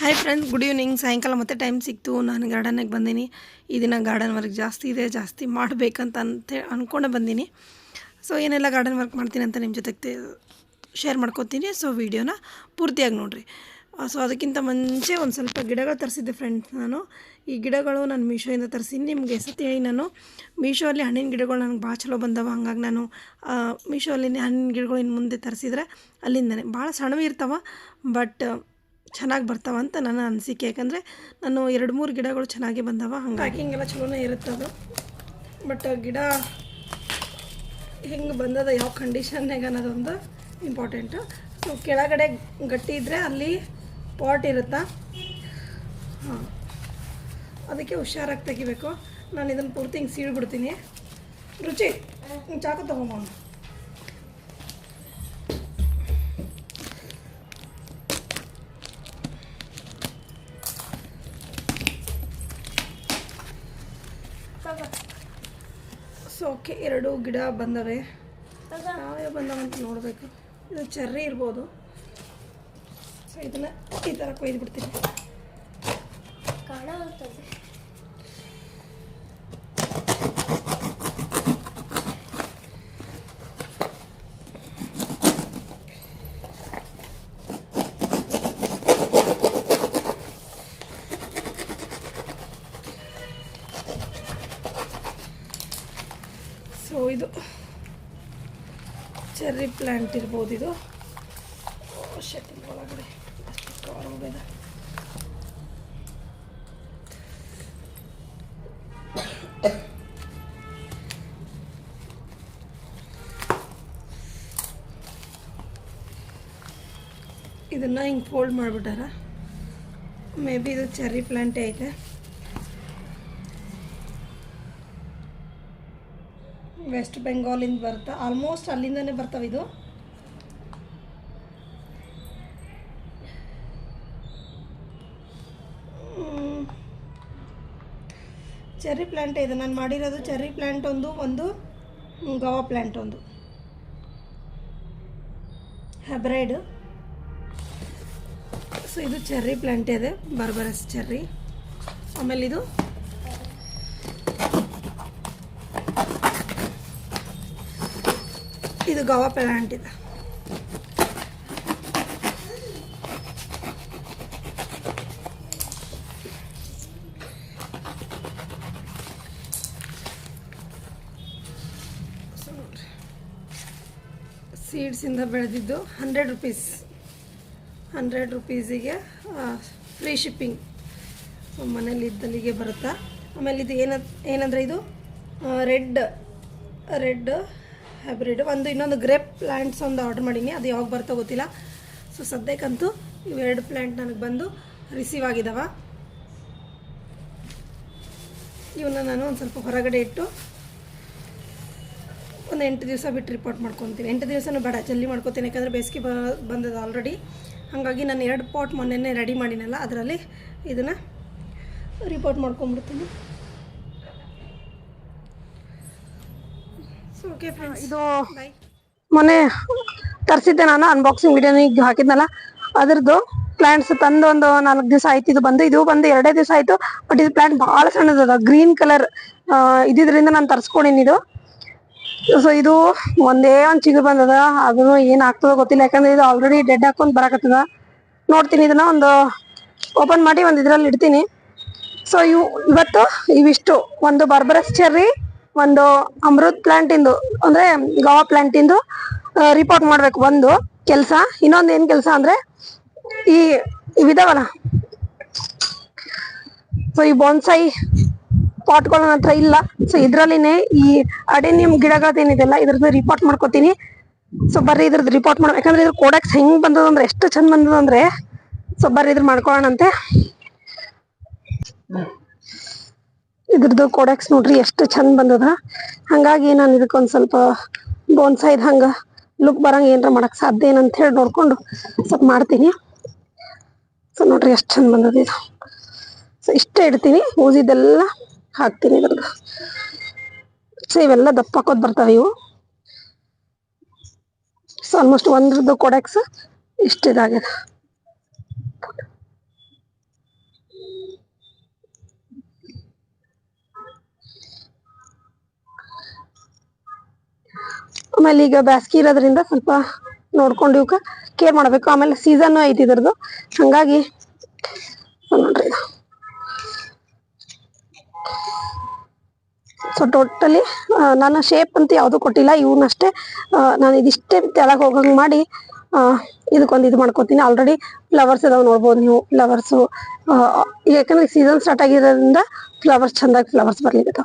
Hi friends good evening ಸಾಯಂಕಾಲ ಮತ್ತೆ time ಸಿಕ್ತು. ನಾನು ಗಾರ್ಡನಿಗೆ ಬಂದೀನಿ. ಈ ದಿನ ಗಾರ್ಡನ್ ವರ್ಕ್ ಜಾಸ್ತಿ ಇದೆ, ಜಾಸ್ತಿ ಮಾಡಬೇಕಂತ ಅಂತ ಅಂದ್ಕೊಂಡು ಬಂದೀನಿ. ಸೊ ಏನೆಲ್ಲ ಗಾರ್ಡನ್ ವರ್ಕ್ ಮಾಡ್ತೀನಿ ಅಂತ ನಿಮ್ಮ ಜೊತೆಗೆ ಶೇರ್ ಮಾಡ್ಕೊತೀನಿ. ಸೊ ವೀಡಿಯೋನ ಪೂರ್ತಿಯಾಗಿ ನೋಡಿರಿ. ಸೊ ಅದಕ್ಕಿಂತ ಮುಂಚೆ ಒಂದು ಸ್ವಲ್ಪ ಗಿಡಗಳು ತರಿಸಿದ್ದೆ ಫ್ರೆಂಡ್ಸ್ ನಾನು. ಈ ಗಿಡಗಳು ನಾನು ಮೀಶೋಯಿಂದ ತರಿಸಿನಿ. ನಿಮಗೆ ಸತಿ ನಾನು. ಮೀಶೋಲ್ಲಿ ಹಣ್ಣಿನ ಗಿಡಗಳು ನನಗೆ ಭಾಳ ಚಲೋ ಬಂದವ. ಹಂಗಾಗಿ ನಾನು ಮೀಶೋಲ್ಲಿ ಹಣ್ಣಿನ ಗಿಡಗಳು ಇನ್ನು ಮುಂದೆ ತರಿಸಿದ್ರೆ ಅಲ್ಲಿಂದನೇ. ಭಾಳ ಸಣ್ಣವು ಇರ್ತಾವ ಬಟ್ ಚೆನ್ನಾಗಿ ಬರ್ತಾವ ಅಂತ ನನ್ನ ಅನಿಸಿಕೆ. ಯಾಕಂದರೆ ನಾನು ಎರಡು ಮೂರು ಗಿಡಗಳು ಚೆನ್ನಾಗಿ ಬಂದವ ಹಂಗೆ ಪ್ಯಾಕಿಂಗ್ ಎಲ್ಲ ಚಲೋನೇ ಇರುತ್ತೆ ಅದು. ಬಟ್ ಗಿಡ ಹೆಂಗೆ ಬಂದದ, ಯಾವ ಕಂಡೀಷನ್ನಾಗ ಅನ್ನೋದೊಂದು ಇಂಪಾರ್ಟೆಂಟು ಸೊ ಕೆಳಗಡೆ ಗಟ್ಟಿ ಇದ್ದರೆ ಅಲ್ಲಿ ಪಾಟ್ ಇರುತ್ತಾ? ಹಾಂ. ಅದಕ್ಕೆ ಹುಷಾರಾಗಿ ತೆಗಿಬೇಕು. ನಾನು ಇದನ್ನು ಪೂರ್ತಿ ಹಿಂಗೆ ಸೀಳ್ಬಿಡ್ತೀನಿ. ರುಚಿ ಹಿಂಗೆ ಚಾಕು ತೊಗೊಂಬ ಓಕೆ, ಎರಡು ಗಿಡ ಬಂದವೆ. ಯಾವ್ಯಾವ ಬಂದವಂತ ನೋಡಬೇಕು. ಇದು ಚರ್ರಿ ಇರ್ಬೋದು. ಸೊ ಇದನ್ನು ಈ ಥರ ಕೊಯ್ದು ಬಿಡ್ತೀನಿ ಕಾಣುತ್ತದೆ ಸೊ ಇದು ಚೆರ್ರಿ ಪ್ಲ್ಯಾಂಟ್ ಇರ್ಬೋದು ಇದು. ಶೆಟ್ಟಿನ ಒಳಗಡೆ ಅಷ್ಟು ಕವರ್ ಹೋಗಿದೆ. ಇದನ್ನು ಹಿಂಗೆ ಫೋಲ್ಡ್ ಮಾಡಿಬಿಟ್ಟಾರ? ಮೇ ಬಿ ಇದು ಚೆರ್ರಿ ಪ್ಲ್ಯಾಂಟೇ ಐತೆ. ವೆಸ್ಟ್ ಬೆಂಗಾಲಿಂದ ಬರ್ತಾ ಆಲ್ಮೋಸ್ಟ್ ಅಲ್ಲಿಂದನೇ ಬರ್ತಾವೆ ಇದು. ಚೆರ್ರಿ ಪ್ಲ್ಯಾಂಟ್ ಇದೆ. ನಾನು ಮಾಡಿರೋದು ಚೆರ್ರಿ ಪ್ಲ್ಯಾಂಟ್ ಒಂದು ಒಂದು ಗವಾ ಪ್ಲ್ಯಾಂಟ್ ಒಂದು. ಹೆಬ್ರೈಡ್ ಸೊ ಇದು ಚೆರ್ರಿ ಪ್ಲ್ಯಾಂಟ್ ಇದೆ. ಬರ್ಬರಸ್ ಚೆರ್ರಿ ಆಮೇಲೆ ಇದು ಇದು ಗವಾ ಪ್ಲಾಂಟ್ ಇದೆ. ಸೀಡ್ಸಿಂದ ಬೆಳೆದಿದ್ದು ಹಂಡ್ರೆಡ್ ರುಪೀಸ್ ಹಂಡ್ರೆಡ್ ರುಪೀಸಿಗೆ ಫ್ರೀ ಶಿಪ್ಪಿಂಗ್ ಮನೇಲಿ ಇದ್ದಲ್ಲಿಗೆ ಬರುತ್ತಾ? ಆಮೇಲೆ ಇದು ಏನ ಏನಂದರೆ ಇದು ರೆಡ್ ರೆಡ್ ಹೈಬ್ರಿಡ್. ಒಂದು ಇನ್ನೊಂದು ಗ್ರೇಪ್ ಪ್ಲ್ಯಾಂಟ್ಸ್ ಒಂದು ಆರ್ಡರ್ ಮಾಡೀನಿ. ಅದು ಯಾವಾಗ ಬರ್ತೋ ಗೊತ್ತಿಲ್ಲ. ಸೊ ಸದ್ಯಕ್ಕಂತೂ ಇವೆರಡು ಪ್ಲ್ಯಾಂಟ್ ನನಗೆ ಬಂದು ರಿಸೀವ್ ಆಗಿದಾವ. ಇವನ್ನ ನಾನು ಒಂದು ಸ್ವಲ್ಪ ಹೊರಗಡೆ ಇಟ್ಟು ಒಂದು ಎಂಟು ದಿವಸ ಬಿಟ್ಟು ರಿಪೋರ್ಟ್ ಮಾಡ್ಕೊತೀನಿ. ಎಂಟು ದಿವಸನೂ ಬೇಡ, ಜಲ್ದಿ ಮಾಡ್ಕೊತೀನಿ. ಯಾಕಂದರೆ ಬೇಸಿಗೆ ಬಂದದ ಆಲ್ರೆಡಿ ಹಾಗಾಗಿ ನಾನು ಎರಡು ಪಾಟ್ ಮೊನ್ನೆನೇ ರೆಡಿ ಮಾಡಿನಲ್ಲ, ಅದರಲ್ಲಿ ಇದನ್ನು ರಿಪೋರ್ಟ್ ಮಾಡ್ಕೊಂಬಿಡ್ತೀನಿ ಸೊ ಓಕೆ ಇದು ಮೊನ್ನೆ ತರಿಸಿದ್ದೆ ನಾನು ಅನ್ಬಾಕ್ಸಿಂಗ್ ವಿಡಿಯೋನ ಈಗ ಹಾಕಿದ್ನಲ್ಲ. ಅದ್ರದ್ದು ಪ್ಲಾಂಟ್ಸ್ ತಂದು ಒಂದು ನಾಲ್ಕು ದಿವಸ ಆಯ್ತು ಇದು ಬಂದು ಇದು ಬಂದು ಎರಡೇ ದಿವಸ ಆಯ್ತು ಬಟ್ ಇದು ಪ್ಲಾಂಟ್ ಭಾಳ ಸಣ್ಣದದ ಗ್ರೀನ್ ಕಲರ್ ಇದ್ರಿಂದ ನಾನು ತರಿಸ್ಕೊಂಡಿನಿ ಇದು. ಸೊ ಇದು ಒಂದೇ ಒಂದು ಚಿಗುರು ಬಂದದ ಅದನ್ನು ಏನ್ ಆಗ್ತದೋ ಗೊತ್ತಿಲ್ಲ ಯಾಕಂದ್ರೆ ಇದು ಆಲ್ರೆಡಿ ಡೆಡ್ ಹಾಕೊಂಡ್ ಬರಕತ್ತದ. ನೋಡ್ತೀನಿ ಇದನ್ನ ಒಂದು ಓಪನ್ ಮಾಡಿ ಒಂದು ಇದ್ರಲ್ಲಿ ಇಡ್ತೀನಿ. ಸೊ ಇವು ಇವತ್ತು ಇವಿಷ್ಟು ಒಂದು ಬರ್ಬರಸ್ ಚೆರ್ರಿ ಒಂದು ಅಮೃತ್ ಪ್ಲಾಂಟ್ ಇಂದು, ಅಂದ್ರೆ ಗವಾ ಪ್ಲಾಂಟ್ ಇಂದು ರಿಪೋರ್ಟ್ ಮಾಡ್ಬೇಕು ಒಂದು ಕೆಲಸ. ಇನ್ನೊಂದು ಏನ್ ಕೆಲಸ ಅಂದ್ರೆ ಈ ಇವಿದಾವಲ್ಲ ಸೊ ಈ ಬೊನ್ಸೈ ಪಾಟ್ಗಳು ಹತ್ರ ಇಲ್ಲ. ಸೊ ಇದ್ರಲ್ಲಿನೇ ಈ ಅಡೆನಿಯಂ ಗಿಡಗಳದೇನಿದೆಲ್ಲ ಇದ್ರದ್ದು ರಿಪೋರ್ಟ್ ಮಾಡ್ಕೋತೀನಿ. ಸೊ ಬರ್ರಿ ಇದ್ರದ್ದು ರಿಪೋರ್ಟ್ ಮಾಡ ಯಾಕಂದ್ರೆ ಇದ್ರ ಕೋಡಕ್ಸ್ ಹೆಂಗ್ ಬಂದದಂದ್ರೆ ಎಷ್ಟು ಚಂದ ಬಂದದಂದ್ರೆ ಸೊ ಬರ್ರಿ ಇದ್ರ ಮಾಡ್ಕೊಳ್ಳೋಣಂತೆ. ಇದ್ರದ್ದು ಕೊಡೆಕ್ಸ್ ನೋಡ್ರಿ, ಎಷ್ಟು ಚಂದ ಬಂದದ. ಹಂಗಾಗಿ ನಾನು ಇದಕ್ಕೊಂದ್ ಸ್ವಲ್ಪ ಬೋನ್ಸೈದ್ ಹಂಗ ಲುಕ್ ಬರಂಗ ಏನಾರ ಮಾಡಕ್ ಸಾಧ್ಯ ಏನಂತ ಹೇಳಿ ನೋಡ್ಕೊಂಡು ಸ್ವಲ್ಪ ಮಾಡ್ತೀನಿ. ಸೊ ನೋಡ್ರಿ ಎಷ್ಟು ಚಂದ ಬಂದದ ಇದು. ಸೊ ಇಷ್ಟೇ ಇಡ್ತೀನಿ ಉಳಿದಿದ್ದೆಲ್ಲ ಹಾಕ್ತೀನಿ ಇದ್ರದ್ದು. ಸೊ ಇವೆಲ್ಲ ದಪ್ಪ ಹಾಕೋದ್ ಬರ್ತಾವೆ ಇವು. ಸೊ ಆಲ್ಮೋಸ್ಟ್ ಒಂದ್ರದ್ದು ಕೊಡಕ್ಸ್ ಇಷ್ಟಿದಾಗಿದೆ ಆಮೇಲೆ ಈಗ ಬ್ಯಾಸ್ಗಿ ಇರೋದ್ರಿಂದ ಸ್ವಲ್ಪ ನೋಡ್ಕೊಂಡು ಇವಕ್ಕ ಕೇರ್ ಮಾಡಬೇಕು. ಆಮೇಲೆ ಸೀಸನ್ ಐತಿ ಇದ್ರದ್ದು. ಹಂಗಾಗಿ ನೋಡ್ರಿ. ಸೊ ಟೋಟಲಿ ನಾನು ಶೇಪ್ ಅಂತ ಯಾವುದು ಕೊಟ್ಟಿಲ್ಲ. ಇವನ್ನಷ್ಟೇ ನಾನು ಇದಿಷ್ಟೇ ತೆಳಗೆ ಹೋಗಂಗೆ ಮಾಡಿ ಇದಕ್ಕೊಂದು ಇದು ಮಾಡ್ಕೊತೀನಿ. ಆಲ್ರೆಡಿ ಫ್ಲವರ್ಸ್ ಇದಾವೆ ನೋಡ್ಬೋದು ನೀವು. ಫ್ಲವರ್ಸು ಯಾಕಂದ್ರೆ ಸೀಸನ್ ಸ್ಟಾರ್ಟ್ ಆಗಿರೋದ್ರಿಂದ ಫ್ಲವರ್ಸ್ ಚಂದಾಗಿ ಫ್ಲವರ್ಸ್ ಬರ್ಲಿಕ್ಕೆ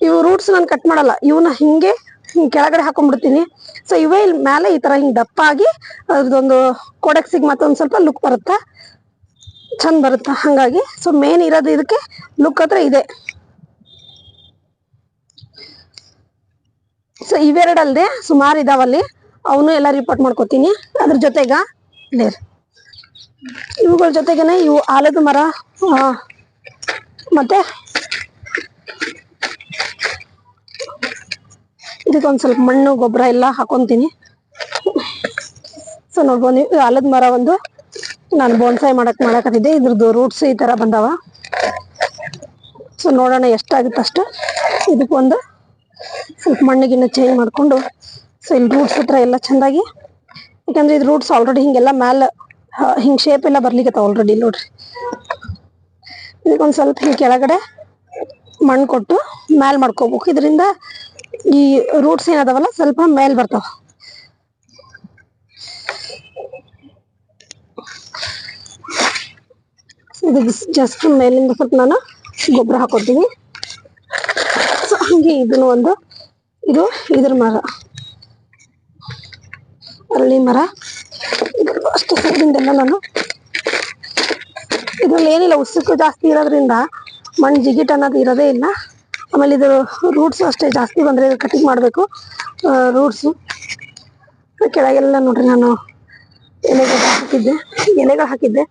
ಇವು ರೂಟ್ಸ್ ನಾನು ಕಟ್ ಮಾಡಲ್ಲ. ಇವನ್ನ ಹಿಂಗೆ ಹಿಂಗೆ ಕೆಳಗಡೆ ಹಾಕೊಂಡ್ಬಿಡ್ತೀನಿ. ಸೊ ಇವೇ ಇಲ್ಲಿ ಮೇಲೆ ಈ ತರ ಹಿಂಗೆ ದಪ್ಪ ಆಗಿ ಅದ್ರದ್ದೊಂದು ಕೊಡಕ್ಸಿಗೆ ಮತ್ತೊಂದು ಸ್ವಲ್ಪ ಲುಕ್ ಬರುತ್ತಾ? ಚಂದ ಬರುತ್ತಾ? ಹಂಗಾಗಿ. ಸೊ ಮೇನ್ ಇರೋದು ಇದಕ್ಕೆ ಲುಕ್ ಹತ್ರ ಇದೆ. ಸೊ ಇವೆರಡಲ್ದೆ ಸುಮಾರು ಇದಾವಲ್ಲಿ ಅವನು ಎಲ್ಲ ರಿಪೋರ್ಟ್ ಮಾಡ್ಕೋತೀನಿ. ಅದ್ರ ಜೊತೆಗ ಇವುಗಳ ಜೊತೆಗೇನೆ ಇವು ಆಲದ ಮರ ಆ, ಮತ್ತೆ ಇದಕ್ಕೊಂದ್ ಸ್ವಲ್ಪ ಮಣ್ಣು, ಗೊಬ್ಬರ ಎಲ್ಲ ಹಾಕೊಂತೀನಿ. ಸೊ ನೋಡ್ಬೋದು ಆಲದ ಮರ ಒಂದು. ನಾನು ಬೋನ್ಸಾಯಿ ಮಾಡಕ್ ಮಾಡಕತ್ತಿದ್ದೆ. ಇದ್ರದ್ದು ರೂಟ್ಸ್ ಈ ತರ ಬಂದಾವ. ಸೊ ನೋಡೋಣ ಎಷ್ಟಾಗುತ್ತೆ ಅಷ್ಟು. ಇದಕ್ಕೊಂದು ಸ್ವಲ್ಪ ಮಣ್ಣಿಗಿನ್ನ ಚೇಂಜ್ ಮಾಡ್ಕೊಂಡು ಸೊ ಇಲ್ಲಿ ರೂಟ್ಸ್ ಹತ್ರ ಎಲ್ಲ ಚೆಂದಾಗಿ. ಯಾಕಂದ್ರೆ ಇದು ರೂಟ್ಸ್ ಆಲ್ರೆಡಿ ಹಿಂಗೆಲ್ಲ ಮ್ಯಾಲ ಹಿಂಗ್ ಶೇಪ್ ಎಲ್ಲ ಬರ್ಲಿಕ್ಕೆ ಆಲ್ರೆಡಿ ನೋಡ್ರಿ. ಇದಕ್ಕೊಂದು ಸ್ವಲ್ಪ ಹಿಂಗೆ ಕೆಳಗಡೆ ಮಣ್ಣು ಕೊಟ್ಟು ಮ್ಯಾಲ್ ಮಾಡ್ಕೋಬೇಕು. ಇದರಿಂದ ಈ ರೂಟ್ಸ್ ಏನದಾವಲ್ಲ, ಸ್ವಲ್ಪ ಮೇಲ್ ಬರ್ತಾವ. ಇದು ಜಸ್ಟ್ ಮೇಲಿಂದ ಸ್ವಲ್ಪ ನಾನು ಗೊಬ್ಬರ ಹಾಕೋತೀನಿ ಸೊ ಹಂಗೆ ಇದನ್ನು ಒಂದು, ಇದು ಇದ್ರ ಮರ. ಅರಳಿ ಮರ. ಅಷ್ಟು ಸೈಡಿಂದೆಲ್ಲ ನಾನು ಇದ್ರಲ್ಲಿ ಏನಿಲ್ಲ, ಉಸುಕು ಜಾಸ್ತಿ ಇರೋದ್ರಿಂದ ಮಣ್ಣು ಜಿಗಿಟ್ ಅನ್ನೋದು ಇರೋದೇ ಇಲ್ಲ. ಆಮೇಲೆ ಇದು ರೂಟ್ಸ್ ಅಷ್ಟೇ ಜಾಸ್ತಿ ಬಂದ್ರೆ ಕಟಿಂಗ್ ಮಾಡಬೇಕು. ರೂಟ್ಸು ಕೆಳಗೆಲ್ಲ ನೋಡ್ರಿ ನಾನು ಎಲೆಗಳು ಹಾಕಿದ್ದೆ. ಎಲೆಗಳು ಹಾಕಿದ್ದೆ.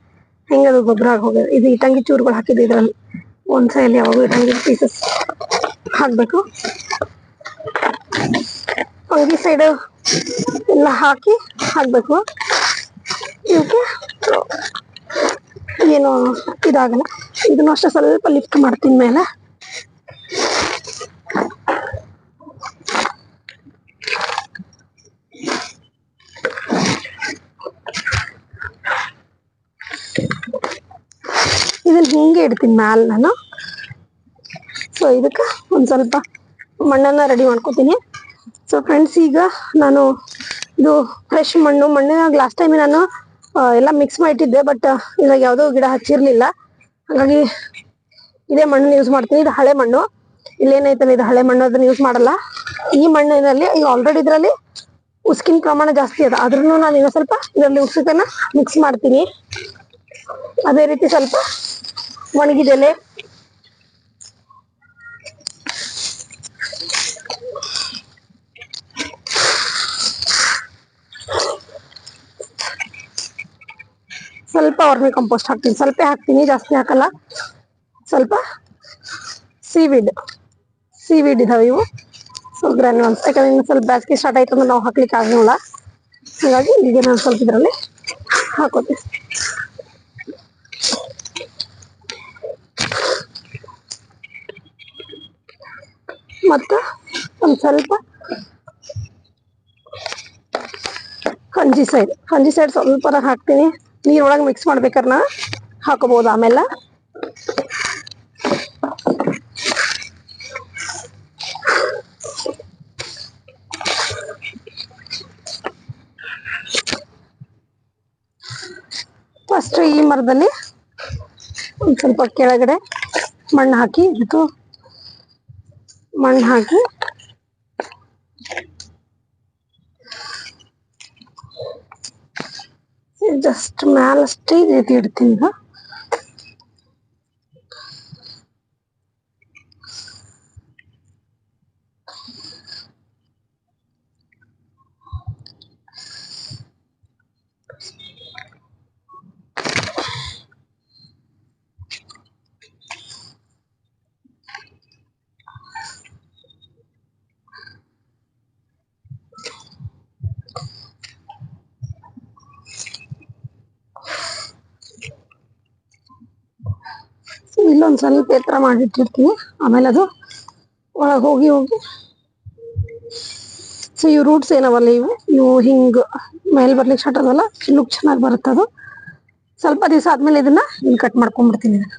ಹೆಂಗೆ ಅದು ಗೊಬ್ಬರ ಹೋಗಿದೆ ಇದು ಇಟಂಗಿ ಚೂರುಗಳು ಹಾಕಿದ್ದೆ ಇದರಲ್ಲಿ. ಒಂದ್ ಸೈಲಿ ಯಾವಾಗ ಇಟಂಗಿ ಪೀಸಸ್ ಹಾಕ್ಬೇಕು. ಅಂಗಿ ಸೈಡ್ ಎಲ್ಲ ಹಾಕಿ ಹಾಕ್ಬೇಕು. ಇದಕ್ಕೆ ಏನು ಇದಾಗಲ್ಲ. ಇದನ್ನು ಅಷ್ಟೇ ಸ್ವಲ್ಪ ಲಿಫ್ಟ್ ಮಾಡ್ತೀನಿ ಮೇಲೆ ಇದನ್ನ ಹಿಂಗೆ ಇಡ್ತೀನಿ ಮ್ಯಾಲ ನಾನು. ಸೊ ಇದಕ್ಕೆ ಒಂದು ಸ್ವಲ್ಪ ಮಣ್ಣನ್ನ ರೆಡಿ ಮಾಡ್ಕೋತೀನಿ. ಸೊ ಫ್ರೆಂಡ್ಸ್ ಈಗ ನಾನು ಇದು ಫ್ರೆಶ್ ಮಣ್ಣು ಮಣ್ಣಿನಾಗ ಲಾಸ್ಟ್ ಟೈಮ್ ನಾನು ಎಲ್ಲ ಮಿಕ್ಸ್ ಮಾಡಿಟ್ಟಿದ್ದೆ ಬಟ್ ಇದ್ರಾಗ ಯಾವುದೋ ಗಿಡ ಹಚ್ಚಿರ್ಲಿಲ್ಲ. ಹಾಗಾಗಿ ಇದೇ ಮಣ್ಣು ಯೂಸ್ ಮಾಡ್ತೀನಿ. ಇದು ಹಳೆ ಮಣ್ಣು. ಇಲ್ಲೇನೈತಲ್ಲ, ಇದು ಹಳೆ ಮಣ್ಣು, ಅದನ್ನ ಯೂಸ್ ಮಾಡಲ್ಲ. ಈ ಮಣ್ಣಿನಲ್ಲಿ, ಈಗ ಆಲ್ರೆಡಿ ಇದರಲ್ಲಿ ಉಸ್ಕಿನ ಪ್ರಮಾಣ ಜಾಸ್ತಿ ಅದ. ಅದ್ರೂ ನಾನು ಇನ್ನೊಂದು ಸ್ವಲ್ಪ ಇದರಲ್ಲಿ ಉಸುಕನ್ನ ಮಿಕ್ಸ್ ಮಾಡ್ತೀನಿ. ಅದೇ ರೀತಿ ಸ್ವಲ್ಪ ಒಣಗಿದೆಲೆ ಸ್ವಲ್ಪ ವರ್ಮಿ ಕಂಪೋಸ್ಟ್ ಹಾಕ್ತೀನಿ ಸ್ವಲ್ಪ ಹಾಕ್ತೀನಿ ಜಾಸ್ತಿ ಹಾಕಲ್ಲ ಸ್ವಲ್ಪ ಸೀವಿಡ್ ಸೀವಿಡ್ ಇದಾವೆ ಇವು ಸೊ ಗ್ರಾನ್ಯೂಲ್ಸ್ ಯಾಕಂದ್ರೆ ಇನ್ನು ಸ್ವಲ್ಪ ಬೇಸಿಗೆ ಸ್ಟಾರ್ಟ್ ಆಯ್ತು ಅಂದ್ರೆ ನಾವು ಹಾಕ್ಲಿಕ್ಕೆ ಆಗಲ್ಲ ಹಾಗಾಗಿ ಈಗ ನಾನು ಸ್ವಲ್ಪ ಇದರಲ್ಲಿ ಹಾಕೋತೀನಿ ಮತ್ತು ಒಂದು ಸ್ವಲ್ಪ ಹಂಜಿ ಸೈಡ್ ಹಂಜಿ ಸೈಡ್ ಸ್ವಲ್ಪ ಹಾಕ್ತೀನಿ. ನೀರೊಳಗೆ ಮಿಕ್ಸ್ ಮಾಡ್ಬೇಕಾರೆ ನಾ ಹಾಕೋಬಹುದು ಆಮೇಲೆ. ಫಸ್ಟ್ ಈ ಮರದಲ್ಲಿ ಒಂದು ಸ್ವಲ್ಪ ಕೆಳಗಡೆ ಮಣ್ಣು ಹಾಕಿ ಇದಕ್ಕೆ ಮಣ್ಣು ಹಾಕಿ ಜಸ್ಟ್ ಮ್ಯಾಲಷ್ಟೇ ಈ ರೀತಿ ಇಡ್ತೀನಿ ಈಗ ಇಲ್ಲೊಂದ್ ಸ್ವಲ್ಪ ಎತ್ತರ ಮಾಡಿಟ್ಟಿರ್ತೀನಿ. ಆಮೇಲೆ ಅದು ಒಳಗೆ ಹೋಗಿ ಹೋಗಿ. ಸೊ ಇವು ರೂಟ್ಸ್ ಏನವಲ್ಲ ಇವು? ಇವು ಹಿಂಗೆ ಮೇಲೆ ಬರ್ಲಿಕ್ಕೆ ಸ್ಟಾರ್ಟ್ ಅದಲ್ಲ ಲುಕ್ ಚೆನ್ನಾಗಿ ಬರುತ್ತೆ ಅದು. ಸ್ವಲ್ಪ ದಿವಸ ಆದ್ಮೇಲೆ ಇದನ್ನ ಇಲ್ಲಿ ಕಟ್ ಮಾಡ್ಕೊಂಡ್ಬಿಡ್ತೀನಿ ಇದನ್ನ.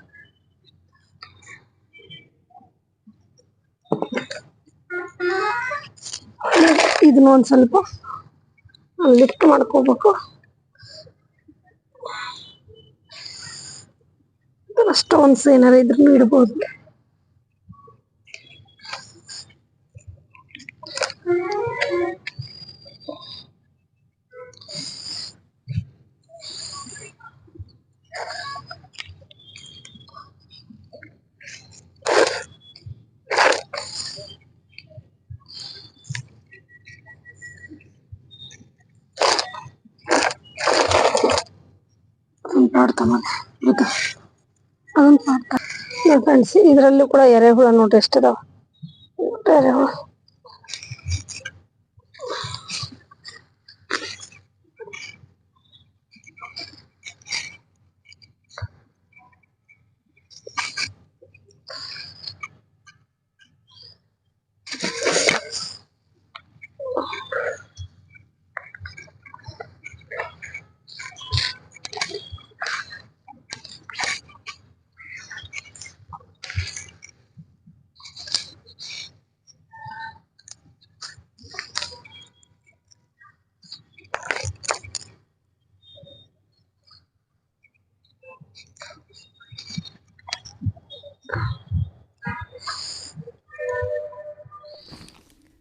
ಇದನ್ನ ಒಂದು ಸ್ವಲ್ಪ ಲಿಫ್ಟ್ ಮಾಡ್ಕೋಬೇಕು. ಸ್ಟೋನ್ಸ್ ಏನಾರ ಇದ್ರೂ ಇಡ್ಬೋದು ಅದೊಂದು ಪಾಡ್ತಾ ಮಾಡ್ತಾರೆ ಫ್ರೆಂಡ್ಸ್ ಇದರಲ್ಲೂ ಕೂಡ ಎರೆಹುಳ ನೋಡ್ರಿ ಎಷ್ಟಿದಾವ? ಎರೆಹುಳ.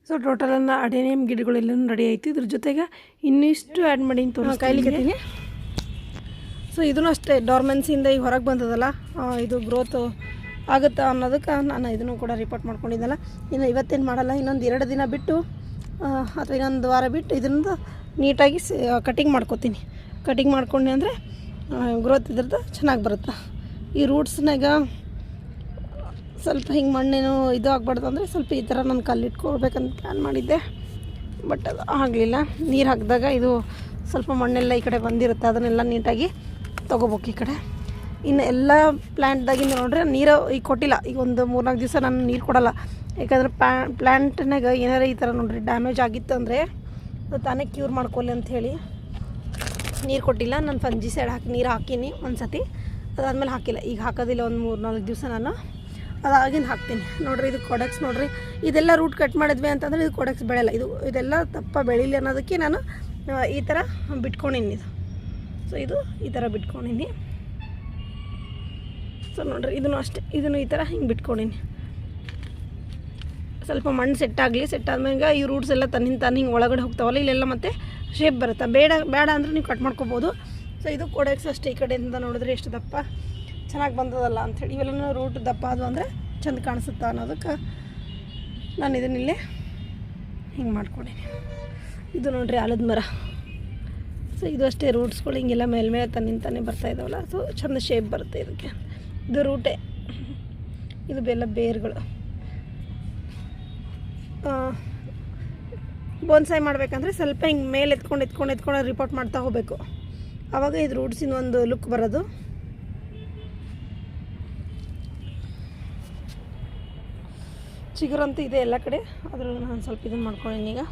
ಸೊ ಟೋಟಲ್ ಅನ್ನ ಅಡೇನಿಯಂ ಗಿಡಗಳೆಲ್ಲ ರೆಡಿ ಆಯ್ತು. ಇದ್ರ ಜೊತೆಗೆ ಇನ್ನಿಷ್ಟು ಆ್ಯಡ್ ಮಾಡಿ ಕಾಯ್ಲಿಕತ್ತೀನಿ ಸೊ ಇದನ್ನು ಅಷ್ಟೇ ಡಾರ್ಮೆನ್ಸಿಂದ ಈಗ ಹೊರಗೆ ಬಂದದಲ್ಲ ಇದು ಗ್ರೋತ್ ಆಗುತ್ತೆ ಅನ್ನೋದಕ್ಕೆ ನಾನು ಇದನ್ನು ಕೂಡ ರಿಪೋರ್ಟ್ ಮಾಡ್ಕೊಂಡಿದ್ದಲ್ಲ ಇನ್ನು ಇವತ್ತೇನು ಮಾಡಲ್ಲ ಇನ್ನೊಂದು ಎರಡು ದಿನ ಬಿಟ್ಟು ಅಥವಾ ಇನ್ನೊಂದು ವಾರ ಬಿಟ್ಟು ಇದರಿಂದ ನೀಟಾಗಿ ಕಟಿಂಗ್ ಮಾಡ್ಕೊತೀನಿ. ಕಟಿಂಗ್ ಮಾಡ್ಕೊಂಡೆ ಅಂದರೆ ಗ್ರೋತ್ ಇದ್ರದ್ದು ಚೆನ್ನಾಗಿ ಬರುತ್ತೆ. ಈ ರೂಟ್ಸ್ನಾಗ ಸ್ವಲ್ಪ ಹಿಂಗೆ ಮಣ್ಣೇನು ಇದು ಆಗ್ಬಾರ್ದು ಅಂದರೆ ಸ್ವಲ್ಪ ಈ ಥರ ನಾನು ಕಲ್ಲಿಟ್ಕೊಳ್ಬೇಕಂತ ಪ್ಲ್ಯಾನ್ ಮಾಡಿದ್ದೆ. ಬಟ್ ಅದು ಆಗಲಿಲ್ಲ. ನೀರು ಹಾಕಿದಾಗ ಇದು ಸ್ವಲ್ಪ ಮಣ್ಣೆಲ್ಲ ಈ ಕಡೆ ಬಂದಿರುತ್ತೆ. ಅದನ್ನೆಲ್ಲ ನೀಟಾಗಿ ತೊಗೋಬೇಕು ಈ ಕಡೆ. ಇನ್ನು ಎಲ್ಲ ಪ್ಲ್ಯಾಂಟ್ದಾಗಿಂದ ನೋಡ್ರಿ ನೀರು ಈಗ ಕೊಟ್ಟಿಲ್ಲ. ಈಗ ಒಂದು ಮೂರ್ನಾಲ್ಕು ದಿವಸ ನಾನು ನೀರು ಕೊಡಲ್ಲ. ಯಾಕಂದ್ರೆ ಪ್ಯಾ ಪ್ಲ್ಯಾಂಟ್ನಾಗ ಏನಾರ ಈ ಥರ ನೋಡಿರಿ ಡ್ಯಾಮೇಜ್ ಆಗಿತ್ತು ಅಂದರೆ ಅದು ತಾನೇ ಕ್ಯೂರ್ ಮಾಡ್ಕೊಳ್ಳಿ ಅಂತ ಹೇಳಿ. ನೀರು ಕೊಟ್ಟಿಲ್ಲ, ನಾನು ಫಂಜಿ ಸೈಡ್ ಹಾಕಿ, ನೀರು ಹಾಕೀನಿ ಒಂದು ಸತಿ ಅದಾದ್ಮೇಲೆ ಹಾಕಿಲ್ಲ. ಈಗ ಹಾಕೋದಿಲ್ಲ ಒಂದು ಮೂರು ನಾಲ್ಕು ದಿವಸ ನಾನು. ಅದಾಗಿಂದ ಹಾಕ್ತೀನಿ. ನೋಡಿರಿ, ಇದು ಕೊಡಕ್ಸ್ ನೋಡಿರಿ. ಇದೆಲ್ಲ ರೂಟ್ ಕಟ್ ಮಾಡಿದ್ವಿ ಅಂತಂದ್ರೆ ಇದು ಕೊಡಕ್ಸ್ ಬೆಳೆಯಲ್ಲ. ಇದು, ಇದೆಲ್ಲ ತಪ್ಪ ಬೆಳೀಲಿ ಅನ್ನೋದಕ್ಕೆ ನಾನು ಈ ಥರ ಬಿಟ್ಕೊಂಡಿನಿ ಇದು. ಸೊ ಇದು ಈ ಥರ ಬಿಟ್ಕೊಂಡಿನಿ. ಸೊ ನೋಡಿರಿ, ಇದನ್ನು ಅಷ್ಟೇ. ಇದನ್ನು ಈ ಥರ ಹಿಂಗೆ ಬಿಟ್ಕೊಂಡಿನಿ. ಸ್ವಲ್ಪ ಮಣ್ಣು ಸೆಟ್ ಆಗಲಿ ಸೆಟ್ ಆದ್ಮೇಲೆ ಈ ರೂಟ್ಸ್ ಎಲ್ಲ ತನ್ನಿಂದ ತಾನು ಹಿಂಗೆ ಒಳಗಡೆ ಹೋಗ್ತಾವಲ್ಲ, ಇಲ್ಲೆಲ್ಲ ಮತ್ತೆ ಶೇಪ್ ಬರುತ್ತೆ? ಬೇಡ ಬೇಡ ಅಂದರೆ ನೀವು ಕಟ್ ಮಾಡ್ಕೋಬೋದು. ಸೊ ಇದು ಕೊಡೋಕ್ಸ್ ಅಷ್ಟೇ ಈ ಕಡೆಯಿಂದ ನೋಡಿದ್ರೆ ಎಷ್ಟು ದಪ್ಪ ಚೆನ್ನಾಗಿ ಬಂದದಲ್ಲ ಅಂಥೇಳಿ ಇವೆಲ್ಲನೂ ರೂಟ್ ದಪ್ಪ ಅದು ಅಂದರೆ ಚೆಂದ ಕಾಣಿಸುತ್ತಾ ಅನ್ನೋದಕ್ಕೆ ನಾನು ಇದನ್ನಿಲ್ಲೇ ಹಿಂಗೆ ಮಾಡ್ಕೊಂಡೀನಿ. ಇದು ನೋಡ್ರಿ ಆಲದ ಮರ. ಸೊ ಇದು ಅಷ್ಟೇ ರೂಟ್ಸ್ಗಳು ಹಿಂಗೆಲ್ಲ ಮೇಲ್ಮೇಲೆ ತನ್ನಿಂದ ತಾನೇ ಬರ್ತಾ ಇದಾವಲ್ಲ. ಸೊ ಚೆಂದ ಶೇಪ್ ಬರುತ್ತೆ ಇದಕ್ಕೆ. ಇದು ರೂಟೇ ಇದು ಬೆಲ್ಲ ಬೇರ್ಗಳು. ಬೋನ್ಸಾಯಿ ಮಾಡಬೇಕಂದ್ರೆ ಸ್ವಲ್ಪ ಹಿಂಗೆ ಮೇಲೆ ಎತ್ಕೊಂಡು ಎತ್ಕೊಂಡು ಎತ್ಕೊಂಡು ರಿಪೋರ್ಟ್ ಮಾಡ್ತಾ ಹೋಗಬೇಕು. ಆವಾಗ ಇದು ರೂಟ್ಸಿನ ಒಂದು ಲುಕ್ ಬರೋದು. ಚಿಗುರಂತೂ ಇದೆ ಎಲ್ಲ ಕಡೆ. ಅದ್ರಲ್ಲಿ ನಾನು ಸ್ವಲ್ಪ ಇದನ್ನು ಮಾಡ್ಕೊಂಡಿನಿ ಈಗ.